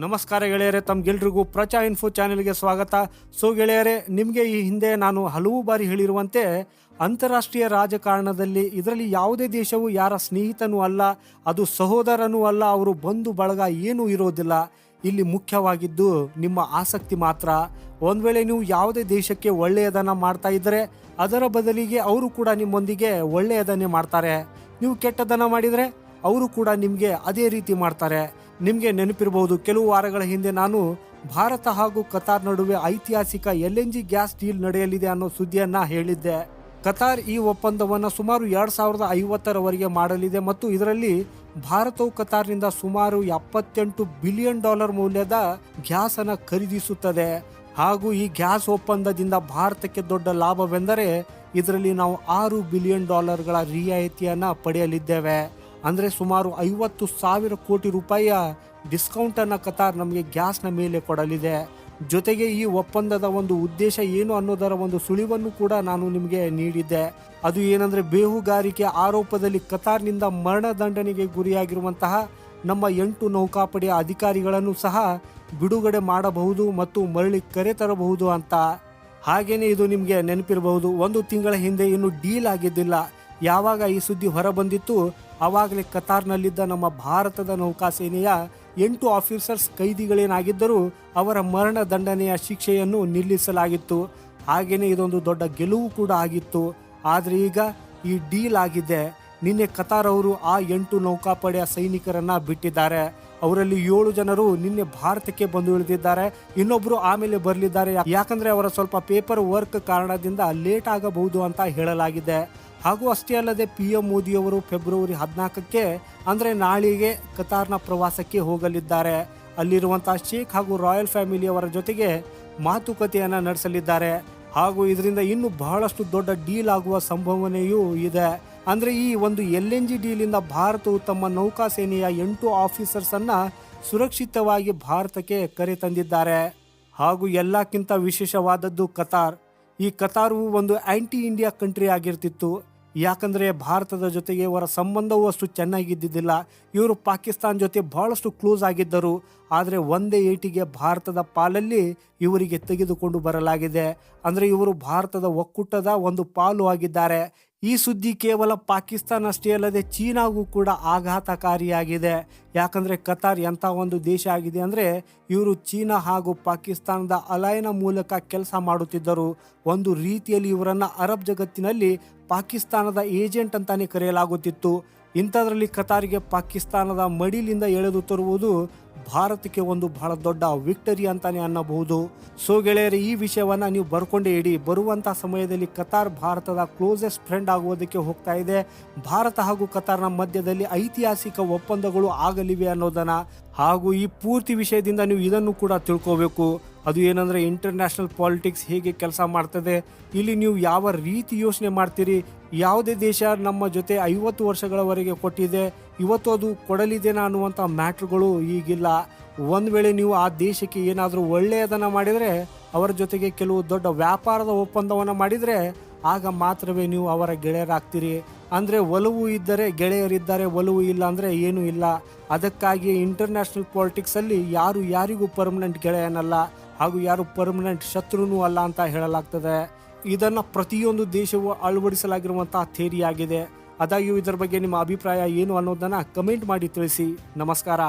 ನಮಸ್ಕಾರ ಗೆಳೆಯರೆ, ತಮ್ಗೆಲ್ರಿಗೂ ಪ್ರಚಾ ಇನ್ಫೋ ಚಾನೆಲ್ಗೆ ಸ್ವಾಗತ. ಸೊ ಗೆಳೆಯರೆ, ನಿಮಗೆ ಈ ಹಿಂದೆ ನಾನು ಹಲವು ಬಾರಿ ಹೇಳಿರುವಂತೆ ಅಂತಾರಾಷ್ಟ್ರೀಯ ರಾಜಕಾರಣದಲ್ಲಿ ಇದರಲ್ಲಿ ಯಾವುದೇ ದೇಶವು ಯಾರ ಸ್ನೇಹಿತನೂ ಅಲ್ಲ, ಅದು ಸಹೋದರನೂ ಅಲ್ಲ, ಅವರು ಬಂಧು ಬಳಗ ಏನೂ ಇರೋದಿಲ್ಲ. ಇಲ್ಲಿ ಮುಖ್ಯವಾಗಿದ್ದು ನಿಮ್ಮ ಆಸಕ್ತಿ ಮಾತ್ರ. ಒಂದು ವೇಳೆ ನೀವು ಯಾವುದೇ ದೇಶಕ್ಕೆ ಒಳ್ಳೆಯದನ್ನ ಮಾಡ್ತಾ ಇದ್ದರೆ ಅದರ ಬದಲಿಗೆ ಅವರು ಕೂಡ ನಿಮ್ಮೊಂದಿಗೆ ಒಳ್ಳೆಯದನ್ನೇ ಮಾಡ್ತಾರೆ. ನೀವು ಕೆಟ್ಟದನ್ನ ಮಾಡಿದರೆ ಅವರು ಕೂಡ ನಿಮಗೆ ಅದೇ ರೀತಿ ಮಾಡ್ತಾರೆ. ನಿಮಗೆ ನೆನಪಿರಬಹುದು ಕೆಲವು ವಾರಗಳ ಹಿಂದೆ ನಾನು ಭಾರತ ಹಾಗೂ ಕತಾರ್ ನಡುವೆ ಐತಿಹಾಸಿಕ L N G gas deal ನಡೆಯಲಿದೆ ಅನ್ನೋ ಸುದ್ದಿಯನ್ನ ಹೇಳಿದ್ದೆ. ಕತಾರ್ ಈ ಒಪ್ಪಂದವನ್ನು ಸುಮಾರು ಎರಡ್ ಸಾವಿರದ ಐವತ್ತರವರೆಗೆ ಮಾಡಲಿದೆ ಮತ್ತು ಇದರಲ್ಲಿ ಭಾರತವು ಕತಾರ್ನಿಂದ ಸುಮಾರು ಎಪ್ಪತ್ತೆಂಟು ಬಿಲಿಯನ್ ಡಾಲರ್ ಮೌಲ್ಯದ ಗ್ಯಾಸ್ ಅನ್ನ ಖರೀದಿಸುತ್ತದೆ. ಹಾಗೂ ಈ ಗ್ಯಾಸ್ ಒಪ್ಪಂದದಿಂದ ಭಾರತಕ್ಕೆ ದೊಡ್ಡ ಲಾಭವೆಂದರೆ, ಇದರಲ್ಲಿ ನಾವು ಆರು ಬಿಲಿಯನ್ ಡಾಲರ್ಗಳ ರಿಯಾಯಿತಿಯನ್ನ ಪಡೆಯಲಿದ್ದೇವೆ. ಅಂದ್ರೆ ಸುಮಾರು ಐವತ್ತು ಸಾವಿರ ಕೋಟಿ ರೂಪಾಯಿಯ ಡಿಸ್ಕೌಂಟನ್ನು ಕತಾರ್ ನಮಗೆ ಗ್ಯಾಸ್ನ ಮೇಲೆ ಕೊಡಲಿದೆ. ಜೊತೆಗೆ ಈ ಒಪ್ಪಂದದ ಒಂದು ಉದ್ದೇಶ ಏನು ಅನ್ನೋದರ ಒಂದು ಸುಳಿವನ್ನು ಕೂಡ ನಾನು ನಿಮಗೆ ನೀಡಿದ್ದೆ. ಅದು ಏನಂದರೆ ಬೇಹುಗಾರಿಕೆ ಆರೋಪದಲ್ಲಿ ಕತಾರ್ನಿಂದ ಮರಣದಂಡನೆಗೆ ಗುರಿಯಾಗಿರುವಂತಹ ನಮ್ಮ ಎಂಟು ನೌಕಾಪಡೆಯ ಅಧಿಕಾರಿಗಳನ್ನು ಸಹ ಬಿಡುಗಡೆ ಮಾಡಬಹುದು ಮತ್ತು ಮರಳಿ ಕರೆ ತರಬಹುದು ಅಂತ. ಹಾಗೇನೆ ಇದು ನಿಮಗೆ ನೆನಪಿರಬಹುದು, ಒಂದು ತಿಂಗಳ ಹಿಂದೆ ಇನ್ನು ಡೀಲ್ ಆಗಿದ್ದಿಲ್ಲ. ಯಾವಾಗ ಈ ಸುದ್ದಿ ಹೊರಬಂದಿತ್ತು ಆವಾಗಲೇ ಕತಾರ್ನಲ್ಲಿದ್ದ ನಮ್ಮ ಭಾರತದ ನೌಕಾಸೇನೆಯ ಎಂಟು ಆಫೀಸರ್ಸ್ ಕೈದಿಗಳೇನಾಗಿದ್ದರೂ ಅವರ ಮರಣ ದಂಡನೆಯ ಶಿಕ್ಷೆಯನ್ನು ನಿಲ್ಲಿಸಲಾಗಿತ್ತು. ಹಾಗೆಯೇ ಇದೊಂದು ದೊಡ್ಡ ಗೆಲುವು ಕೂಡ ಆಗಿತ್ತು. ಆದರೆ ಈಗ ಈ ಡೀಲ್ ಆಗಿದೆ. ನಿನ್ನೆ ಕತಾರ್ ಅವರು ಆ ಎಂಟು ನೌಕಾಪಡೆಯ ಸೈನಿಕರನ್ನ ಬಿಟ್ಟಿದ್ದಾರೆ. ಅವರಲ್ಲಿ ಏಳು ಜನರು ನಿನ್ನೆ ಭಾರತಕ್ಕೆ ಬಂದು ಇಳಿದಿದ್ದಾರೆ ಇನ್ನೊಬ್ಬರು ಆಮೇಲೆ ಬರಲಿದ್ದಾರೆ. ಯಾಕಂದ್ರೆ ಅವರ ಸ್ವಲ್ಪ ಪೇಪರ್ ವರ್ಕ್ ಕಾರಣದಿಂದ ಲೇಟ್ ಆಗಬಹುದು ಅಂತ ಹೇಳಲಾಗಿದೆ. ಹಾಗೂ ಅಷ್ಟೇ ಅಲ್ಲದೆ ಪಿ ಎಂ ಮೋದಿಯವರು ಫೆಬ್ರವರಿ ಹದಿನಾಲ್ಕಕ್ಕೆ ಅಂದರೆ ನಾಳೆಗೆ ಕತಾರ್ನ ಪ್ರವಾಸಕ್ಕೆ ಹೋಗಲಿದ್ದಾರೆ. ಅಲ್ಲಿರುವಂತಹ ಶೇಖ್ ಹಾಗೂ ರಾಯಲ್ ಫ್ಯಾಮಿಲಿಯವರ ಜೊತೆಗೆ ಮಾತುಕತೆಯನ್ನು ನಡೆಸಲಿದ್ದಾರೆ. ಹಾಗೂ ಇದರಿಂದ ಇನ್ನು ಬಹಳಷ್ಟು ದೊಡ್ಡ ಡೀಲ್ ಆಗುವ ಸಂಭವನೆಯೂ ಇದೆ. ಅಂದರೆ ಈ ಒಂದು ಎಲ್ ಎನ್ ಜಿ ಡೀಲಿಂದ ಭಾರತವು ತಮ್ಮ ನೌಕಾಸೇನೆಯ ಎಂಟು ಆಫೀಸರ್ಸನ್ನು ಸುರಕ್ಷಿತವಾಗಿ ಭಾರತಕ್ಕೆ ಕರೆ ತಂದಿದ್ದಾರೆ. ಹಾಗೂ ಎಲ್ಲಕ್ಕಿಂತ ವಿಶೇಷವಾದದ್ದು ಕತಾರ್. ಈ ಕತಾರ್ವು ಒಂದು ಆ್ಯಂಟಿ ಇಂಡಿಯಾ ಕಂಟ್ರಿ ಆಗಿರ್ತಿತ್ತು. ಯಾಕಂದ್ರೆ ಭಾರತದ ಜೊತೆಗೆ ಅವರ ಸಂಬಂಧವೂ ಅಷ್ಟು ಚೆನ್ನಾಗಿದ್ದಿದ್ದಿಲ್ಲ. ಇವರು ಪಾಕಿಸ್ತಾನ ಜೊತೆ ಬಹಳಷ್ಟು ಕ್ಲೋಸ್ ಆಗಿದ್ದರು. ಆದರೆ ಒಂದೇ ಏಟಿಗೆ ಭಾರತದ ಪಾಲಲ್ಲಿ ಇವರಿಗೆ ತೆಗೆದುಕೊಂಡು ಬರಲಾಗಿದೆ. ಅಂದರೆ ಇವರು ಭಾರತದ ಒಕ್ಕೂಟದ ಒಂದು ಪಾಲು ಆಗಿದ್ದಾರೆ. ಈ ಸುದ್ದಿ ಕೇವಲ ಪಾಕಿಸ್ತಾನ ಅಷ್ಟೇ ಅಲ್ಲದೆ ಚೀನಾಗೂ ಕೂಡ ಆಘಾತಕಾರಿಯಾಗಿದೆ. ಯಾಕಂದರೆ ಕತಾರ್ ಎಂಥ ಒಂದು ದೇಶ ಆಗಿದೆ ಅಂದರೆ ಇವರು ಚೀನಾ ಹಾಗೂ ಪಾಕಿಸ್ತಾನದ ಅಲಯನ ಮೂಲಕ ಕೆಲಸ ಮಾಡುತ್ತಿದ್ದರು. ಒಂದು ರೀತಿಯಲ್ಲಿ ಇವರನ್ನು ಅರಬ್ ಜಗತ್ತಿನಲ್ಲಿ ಪಾಕಿಸ್ತಾನದ ಏಜೆಂಟ್ ಅಂತಲೇ ಕರೆಯಲಾಗುತ್ತಿತ್ತು. ಇಂಥದ್ರಲ್ಲಿ ಕತಾರಿಗೆ ಪಾಕಿಸ್ತಾನದ ಮಡಿಲಿಂದ ಎಳೆದು ತರುವುದು ಭಾರತಕ್ಕೆ ಒಂದು ಬಹಳ ದೊಡ್ಡ ವಿಕ್ಟರಿ ಅಂತಾನೆ ಅನ್ನಬಹುದು. ಸೊ ಗೆಳೆಯರೆ, ಈ ವಿಷಯವನ್ನ ನೀವು ಬರ್ಕೊಂಡೇ ಇಡಿ. ಬರುವಂತಹ ಸಮಯದಲ್ಲಿ ಕತಾರ್ ಭಾರತದ ಕ್ಲೋಸೆಸ್ಟ್ ಫ್ರೆಂಡ್ ಆಗುವುದಕ್ಕೆ ಹೋಗ್ತಾ ಇದೆ. ಭಾರತ ಹಾಗೂ ಕತಾರ್ನ ಮಧ್ಯದಲ್ಲಿ ಐತಿಹಾಸಿಕ ಒಪ್ಪಂದಗಳು ಆಗಲಿವೆ ಅನ್ನೋದನ್ನ ಹಾಗೂ ಈ ಪೂರ್ತಿ ವಿಷಯದಿಂದ ನೀವು ಇದನ್ನು ಕೂಡ ತಿಳ್ಕೋಬೇಕು. ಅದು ಏನಂದ್ರೆ ಇಂಟರ್ನ್ಯಾಷನಲ್ ಪಾಲಿಟಿಕ್ಸ್ ಹೇಗೆ ಕೆಲಸ ಮಾಡ್ತದೆ, ಇಲ್ಲಿ ನೀವು ಯಾವ ರೀತಿ ಯೋಚನೆ ಮಾಡ್ತೀರಿ, ಯಾವುದೇ ದೇಶ ನಮ್ಮ ಜೊತೆ ಐವತ್ತು ವರ್ಷಗಳವರೆಗೆ ಕೊಟ್ಟಿದೆ ಇವತ್ತು ಅದು ಕೊಡಲಿದೇನಾ ಅನ್ನುವಂಥ ಮ್ಯಾಟ್ರ್ಗಳು ಈಗಿಲ್ಲ. ಒಂದು ವೇಳೆ ನೀವು ಆ ದೇಶಕ್ಕೆ ಏನಾದರೂ ಒಳ್ಳೆಯದನ್ನು ಮಾಡಿದರೆ, ಅವರ ಜೊತೆಗೆ ಕೆಲವು ದೊಡ್ಡ ವ್ಯಾಪಾರದ ಒಪ್ಪಂದವನ್ನು ಮಾಡಿದರೆ, ಆಗ ಮಾತ್ರವೇ ನೀವು ಅವರ ಗೆಳೆಯರಾಗ್ತೀರಿ. ಅಂದರೆ ಒಲವು ಇದ್ದರೆ ಗೆಳೆಯರಿದ್ದಾರೆ, ಒಲವು ಇಲ್ಲ ಅಂದರೆ ಏನೂ ಇಲ್ಲ. ಅದಕ್ಕಾಗಿ ಇಂಟರ್ನ್ಯಾಷನಲ್ ಪಾಲಿಟಿಕ್ಸಲ್ಲಿ ಯಾರು ಯಾರಿಗೂ ಪರ್ಮನೆಂಟ್ ಗೆಳೆಯನಲ್ಲ, ಹಾಗೂ ಯಾರು ಪರ್ಮನೆಂಟ್ ಶತ್ರುನೂ ಅಲ್ಲ ಅಂತ ಹೇಳಲಾಗ್ತದೆ. ಇದನ್ನು ಪ್ರತಿಯೊಂದು ದೇಶವು ಅಳವಡಿಸಲಾಗಿರುವಂತಹ ಥೇರಿಯಾಗಿದೆ. ಆದಾಗ್ಯೂ ಇದರ ಬಗ್ಗೆ ನಿಮ್ಮ ಅಭಿಪ್ರಾಯ ಏನು ಅನ್ನೋದನ್ನ ಕಮೆಂಟ್ ಮಾಡಿ ತಿಳಿಸಿ. ನಮಸ್ಕಾರ.